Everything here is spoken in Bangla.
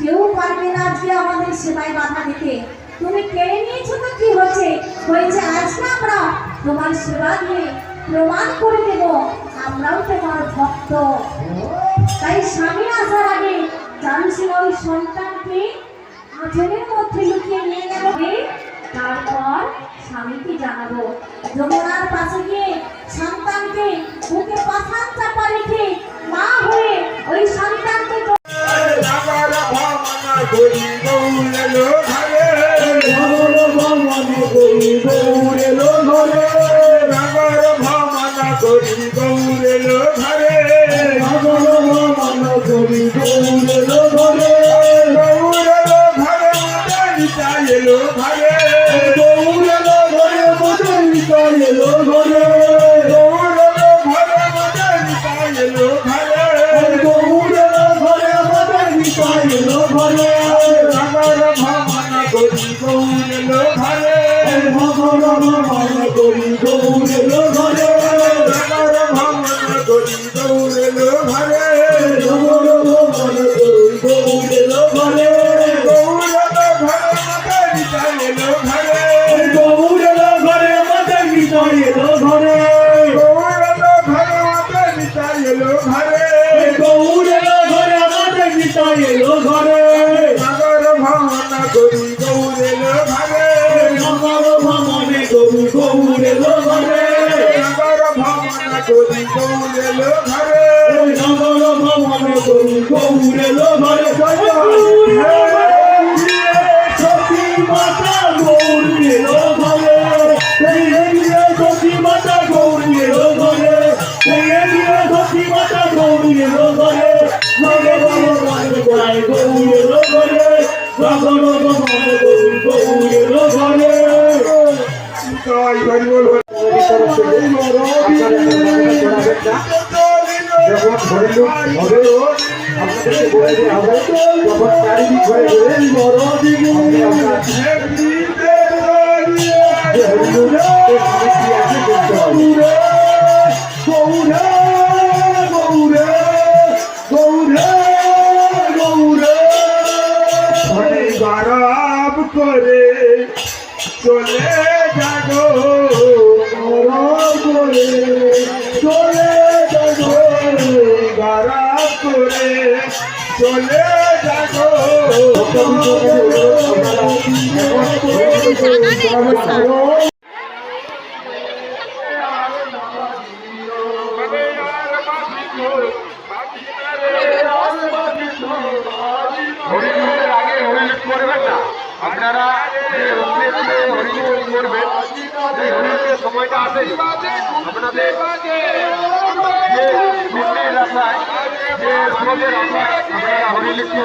কেউ পারবে না আজকে আমাদের সেবায় বাধা দিতে তুমি কেড়ে নিয়েছো তো কি হচ্ছে হয়েছে আজকে আমরা তোমার সেবা দিয়ে প্রমাণ করে দেব আমরাও তোমার ভক্ত তাই স্বামী আসার আগে জানছি ওই সন্তানকে আঁচলের মধ্যে লুকিয়ে নিয়ে গেল? তারপর স্বামীকে জানাব যমুনার পাশে গিয়ে সন্তানকে ঘরে নাগর ভাবনা করি গৌরেলো ঘরে নগর ভ্রমণ করি গৌরেলো ঘরে নাগর ভাবনা করি গৌরেলো ঘরে নগর ভ্রমণ করি গৌরেলো ঘরে গৌরেলো ঘরে মদনিতা এলো ঘরে গৌরেলো ঘরে মদনিতা এলো ঘরে গৌরেলো ঘরে এলো ঘরে ভাবনা করি গৌরেলো ঘরে নগর ভ্রমণে করি গৌরেলো ঘরে সতী মাতা গৌরেলো ঘরে এই এগিয়ে সতী মাতা গৌরেলো ঘরে এই এগিয়ে সতী মাতা গৌরেলো ঘরে নগর ভ্রমণে করি গৌরেলো ঘরে নগর ভ্রমণে করি গৌরেলো ঘরে তাই হরি যখন হরিলুক হবে আপনাদেরকে বলে দেওয়া হবে তখন চারিদিক ঘুরে ঘুরে করে চলে যাগো চলে চলে যাগো হরিণের আগে হরিণ করবেন না আপনারা যে উদ্দেশ্যে হরিণ করবেন সেই হরিণের সময়টা আসে আপনাদের যে পুণ্যের রাস্তায় যে আমাদের রাস্তায় আপনারা হরিণকে